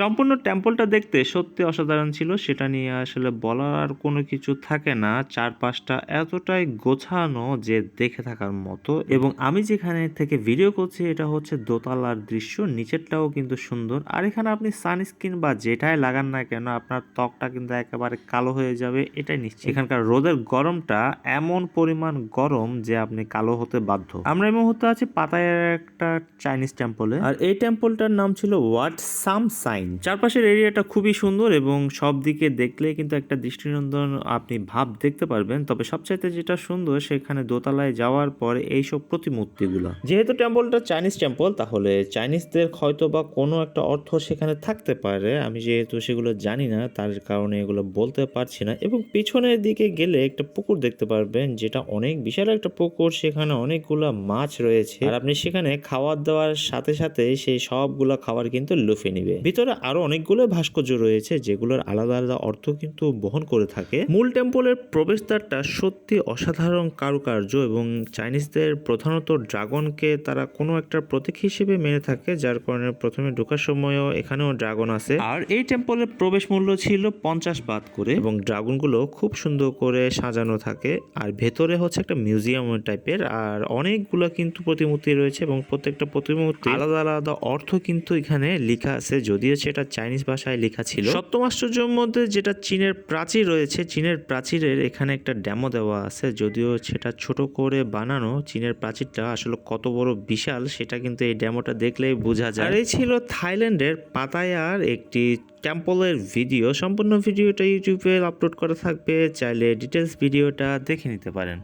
সম্পূর্ণ টেম্পলটা দেখতে সত্যি অসাধারণ ছিল, সেটা নিয়ে আসলে বলার কোনো কিছু থাকে না। চারপাশটা এতটাই গোছানো যে দেখে থাকার মতো। এবং আমি যেখানে থেকে ভিডিও করছি, এটা হচ্ছে দোতলার দৃশ্য, নিচেরটাও কিন্তু সুন্দর। আর এখানে আপনি সানস্ক্রিন বা যেটাই লাগান না কেন, আপনার ত্বকটা কিন্তু একেবারে কালো হয়ে যাবে, এটাই নিশ্চিত। এখানকার রোদের গরমটা এমন পরিমাণ গরম যে আপনি কালো হতে বাধ্য। আমরা এই মুহূর্তে আছি পাতায় একটা চাইনিজ টেম্পলে আর এই টেম্পলটার নাম ছিল হোয়াট সাম সাইন চারপাশের এরিয়াটা খুবই সুন্দর এবং সব দিকে দেখলে কিন্তু একটা দৃষ্টিনন্দন আপনি ভাব দেখতে পারবেন। তবে সবচাইতে যেটা সুন্দর সেখানে দোতলায় যাওয়ার পর এইসব প্রতিমূর্তিগুলো। যেহেতু টেম্পলটা চাইনিজ টেম্পল, তাহলে চাইনিজদের হয়তো বা কোনো একটা অর্থ সেখানে থাকতে পারে। আমি যেহেতু সেগুলো জানি না, তার কারণে এগুলো বলতে পারছি না। এবং পিছনের দিকে গেলে একটা পুকুর দেখতে পারবেন, যেটা অনেক বিশাল একটা পুকুর, সেখানে অনেকগুলা মাছ রয়েছে। আর আপনি সেখানে খাবার দাওয়ার সাথে সাথে সেই সবগুলা খাবার কিন্তু লুফে নিবে। ভিতরে আরও অনেকগুলো ভাস্কর্য রয়েছে যেগুলোর আলাদা আলাদা অর্থ কিন্তু বহন করে থাকে। মূল টেম্পলের প্রবেশদ্বারটা সত্যি অসাধারণ কারুকার্য এবং চাইনিজদের প্রধানত ড্রাগনকে তারা কোনো একটা প্রতীক হিসেবে মেনে থাকে, যার কারণে প্রথমে ঢোকার সময়ও এখানেও ড্রাগন আছে। আর এই টেম্পলের প্রবেশ মূল্য ছিল পঞ্চাশ বাদ করে এবং ড্রাগনগুলো খুব সুন্দর করে সাজানো থাকে। আর ভেতরে হচ্ছে একটা মিউজিয়াম টাইপের, আর অনেকগুলো কিন্তু প্রতিমূর্তি রয়েছে এবং প্রত্যেকটা প্রতিমূর্তি আলাদা আলাদা অর্থ কিন্তু এখানে লেখা আছে, যদিও সেটা চাইনিজ ভাষায় লেখা ছিল। সপ্তম আশ্চর্যের মধ্যে যেটা চীনের প্রাচীর রয়েছে চীনের প্রাচীরের এখানে একটা ড্যামো দেওয়া আছে যদিও সেটা ছোট করে বানানো চীনের প্রাচীরটা আসলে কত বড় বিশাল সেটা কিন্তু এই ড্যামোটা দেখলেই বোঝা যায়। আর এই ছিল থাইল্যান্ডের পাতায়ার একটি টেম্পলের ভিডিও। সম্পূর্ণ ভিডিওটা ইউটিউবে আপলোড করা থাকবে চাইলে ডিটেলস ভিডিওটা দেখে নিতে পারেন।